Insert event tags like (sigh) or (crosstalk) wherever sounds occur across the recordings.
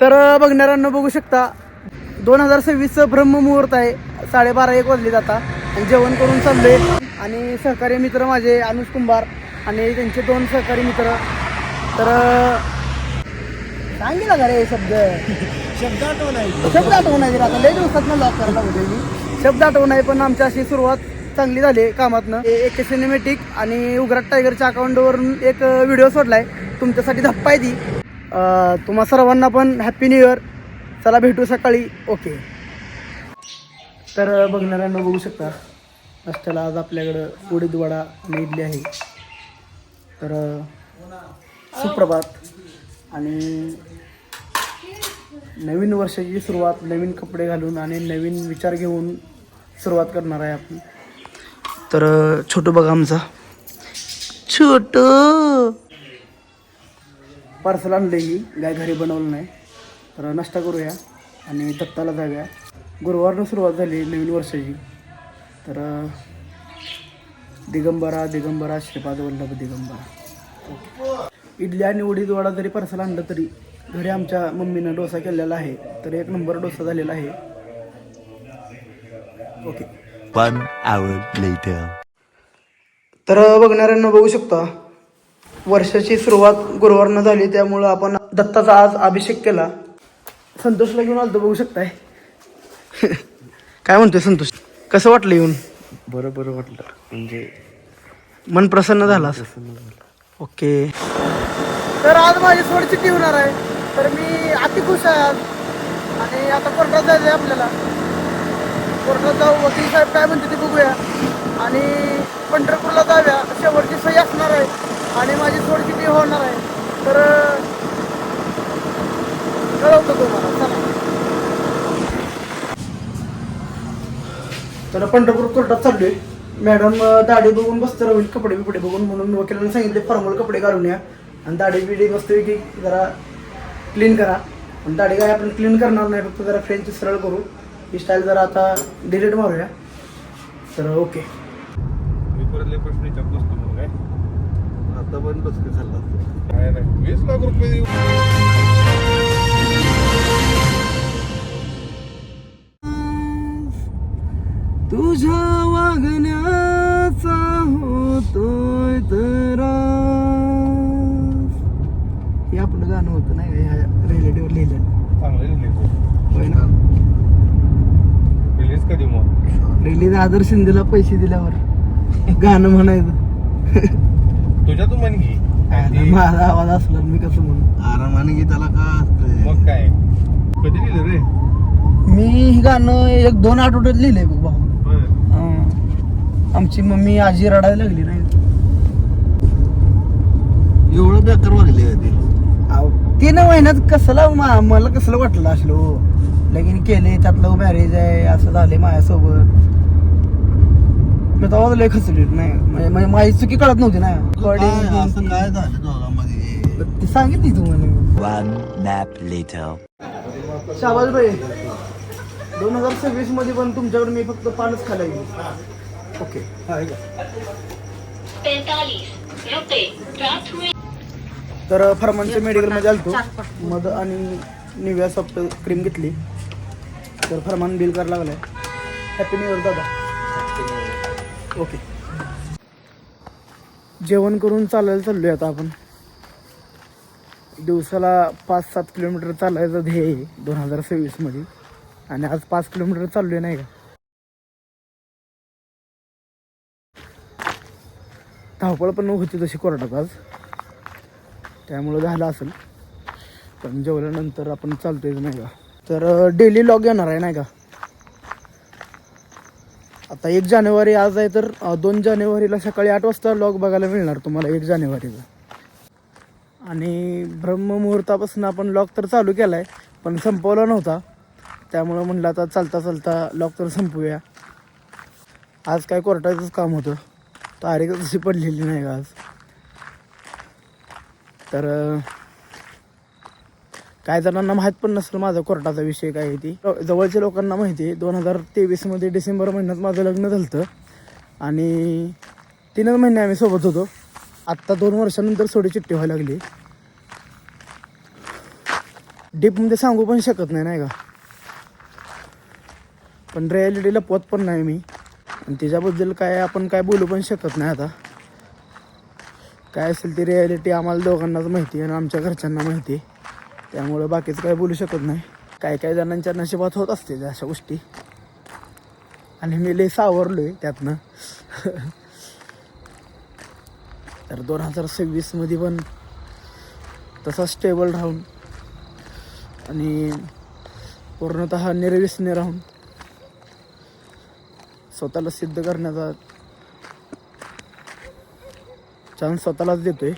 तर बघणाऱ्यांना बघू शकता. दोन हजार सव्वीसचं ब्रह्ममुहूर्त आहे. साडेबारा एक वाजले जाता. आणि जेवण करून चाललोय. आणि सहकारी मित्र माझे अनुज कुंभार आणि त्यांचे दोन सहकारी मित्र. तर सांगितलं का रे शब्द? शब्द आठवण आहे. शब्द आठवण आहे आता लय दिवसात लॉक करायला होते मी. शब्द आठवण आहे पण आमची अशी सुरुवात चांगली झाली कामातनं. एक सिनेमॅटिक आणि उघराट टायगरच्या अकाउंटवरून एक व्हिडिओ सोडलाय. तुमच्यासाठी धप्पा आहे ती. तुम्हा सर्वांना पण हॅपी न्यू इयर चला भेटू सकाळी. ओके तर बघणाऱ्यांना बघू शकता. नाश्त्याला आज आपल्याकडं उडीद वडा आणि इडली आहे. तर सुप्रभात. आणि नवीन वर्षाची सुरुवात नवीन कपडे घालून आणि नवीन विचार घेऊन सुरुवात करणार आहे आपण. तर छोटं छोटू बघा आमचा. छोटं! पार्सल आणलं की काय घरी बनवलं नाही. तर नाश्ता करूया आणि दत्ताला जाऊया. गुरुवारनं सुरुवात झाली नवीन वर्षाची. तर दिगंबरा दिगंबरा श्रीपाद वल्लभ दिगंबरा. इडली आणि उडीद वडा जरी पार्सल आणलं तरी घरी आमच्या मम्मीनं डोसा केलेला आहे. तर एक नंबर डोसा झालेला आहे. ओके. One hour later. तर बघणाऱ्यांना बघू शकता वर्षाची सुरुवात गुरुवारनं झाली त्यामुळं आपण दत्ताचा आज अभिषेक केला. संतोषला घेऊन आलतो बघू शकताय. काय म्हणतोय संतोष? कसं वाटलं येऊन? बरं बरं वाटलं. म्हणजे मन प्रसन्न झाला ओके. तर आज माझी सोडचिट्टी होणार आहे. तर मी अति खुश आहे आज. आणि आता कोर्टात जायचं आहे आपल्याला. कोर्टात जाऊ वकील साहेब काय म्हणते ते बघूया. आणि पंढरपूरला जाऊया. शेवटची सही असणार आहे. आणि माझी सोडचिट्टी होणार आहे? तर कळवतो तुम्हाला. चला. तर पंढरपूर कोर्टात चाललोय. मॅडम दाढी बघून बसतं होईल कपडे बिपडे बघून म्हणून वकिलांना सांगितले फॉर्मल कपडे घालून या. आणि दाढी बिडी मस्त की जरा क्लीन करा. पण दाढी काय आपण क्लीन करणार नाही फक्त जरा फ्रेंच सरळ करू. ही स्टाईल जरा आता डिलीट मारूया. तर ओके आता पण बसके नाही वीस लाख रुपये देऊ. तुझ्या वागण्याचा होतोय तर हे आपलं गाणं होतं नाही का? ह्या रिलेटिव्ह लिहिलं चांगलं रिलीज होय ना? रिलीज कधी मग? रिलीज आदर शिंदेला पैसे दिल्यावर. गाणं म्हणायचं. (laughs) तुझ्या तू म्हण की. आणि माझा आवाज असला मी कसं म्हणू? आरामाने गीताला का असतंय? मग काय? कधी लिहिलं रे? मी हे गाणं एक दोन आठवड्यात लिहिलंय बघ भाऊ. बरं. हं. आमची मम्मी आजी रडायला लागली नाही एवढं बेकार वागले ते. अहो, तीन महिन्यात कसला मा- मला कसलं वाटलं असलो लगीन केले त्यातलं मॅरेज आहे असं झाले माझ्यासोबत. मी तेव्हा लय खचली नाही म्हणजे म्हणजे माझी चुकी कळत नव्हती ना काय असं काय झालं दोघांमध्ये? ती सांगितली तू मला. One nap later. शाबाज भाई दोन हजार सव्वीसमध्ये पण तुमच्यावर मी फक्त पानच खाला ओके. पैतालीस रुपए प्राप्त हुए तर फरमानच्या मेडिकलमध्ये आलतो. मध आणि निव्या सॉफ्ट क्रीम घेतली. तर फरमान बिल करायला लागलाय. हॅपी न्यू इयर दादा. ओके. जेवण करून चालायला चाललोय आता आपण. दिवसाला पाच सात किलोमीटर चालायचं ध्येय आहे दोन हजार सव्वीसमध्ये आणि आज पाच किलोमीटर चाललोय नाही का? धावपळ पण होती तशी कोर्टात आज. त्यामुळं झालं असेल. पण जेवल्यानंतर आपण चालतोय नाही का? तर डेली लॉग येणार आहे नाही का? आता एक जानेवारी आज आहे तर दोन जानेवारीला सकाळी आठ वाजता लॉग बघायला मिळणार तुम्हाला एक जानेवारीचा. आणि ब्रह्ममुहूर्तापासून आपण लॉग तर चालू केला आहे पण संपवला नव्हता. त्यामुळं म्हणलं आता चालता चालता लॉक तर संपूया. आज काय कोर्टाचंच काम होतं. तारीख तशी पडलेली नाही का आज? तर काय जणांना माहीत पण नसेल माझा कोर्टाचा विषय काय आहे ती. जवळच्या लोकांना माहिती आहे दोन हजार तेवीसमध्ये डिसेंबर महिन्यात माझं लग्न झालं आणि तीनच महिने आम्ही सोबत होतो. आत्ता दोन वर्षानंतर थोडी चिठ्ठी व्हायला लागली. डीपमध्ये सांगू पण शकत नाही नाही का? पण रिॲलिटीला पोत पण नाही मी. आणि त्याच्याबद्दल काय आपण काय बोलू पण शकत नाही आता. काय असेल ती रिॲलिटी आम्हाला दोघांनाच माहिती आहे आणि आमच्या घरच्यांना माहिती आहे. त्यामुळं बाकीचं काय बोलू शकत नाही. काय काय जणांच्या नशिबात होत असते अशा गोष्टी. आणि मी लय सावरलो आहे त्यातनं. तर दोन हजार सव्वीसमध्ये पण तसा स्टेबल राहून आणि पूर्णतः निर्विसने राहून स्वतःला सिद्ध करण्याचा चान्स स्वतःलाच देतोय.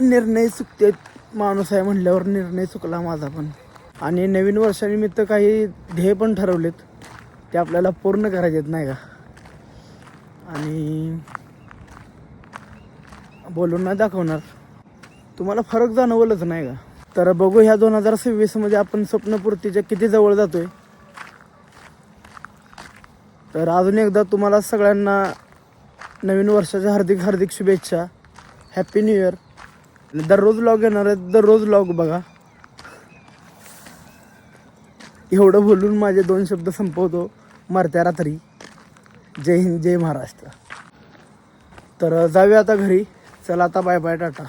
निर्णय चुकते माणूस आहे म्हटल्यावर निर्णय चुकला माझा पण. आणि नवीन वर्षानिमित्त काही ध्येय पण ठरवलेत. ते आपल्याला पूर्ण करायचे आहेत नाही का? आणि बोलून नाही दाखवणार. तुम्हाला फरक जाणवलंच नाही का? तर बघू ह्या दोन हजार सव्वीसमध्ये आपण स्वप्नपूर्तीच्या किती जवळ जातोय. तर अजून एकदा तुम्हाला सगळ्यांना नवीन वर्षाच्या हार्दिक हार्दिक शुभेच्छा. हॅपी न्यू इयर दररोज लॉग येणार आहेत दररोज लॉग बघा. एवढं बोलून माझे दोन शब्द संपवतो. मरत्या रात्री. जय हिंद जय महाराष्ट्र. तर जाऊया आता घरी. चला आता बाय बाय टाटा.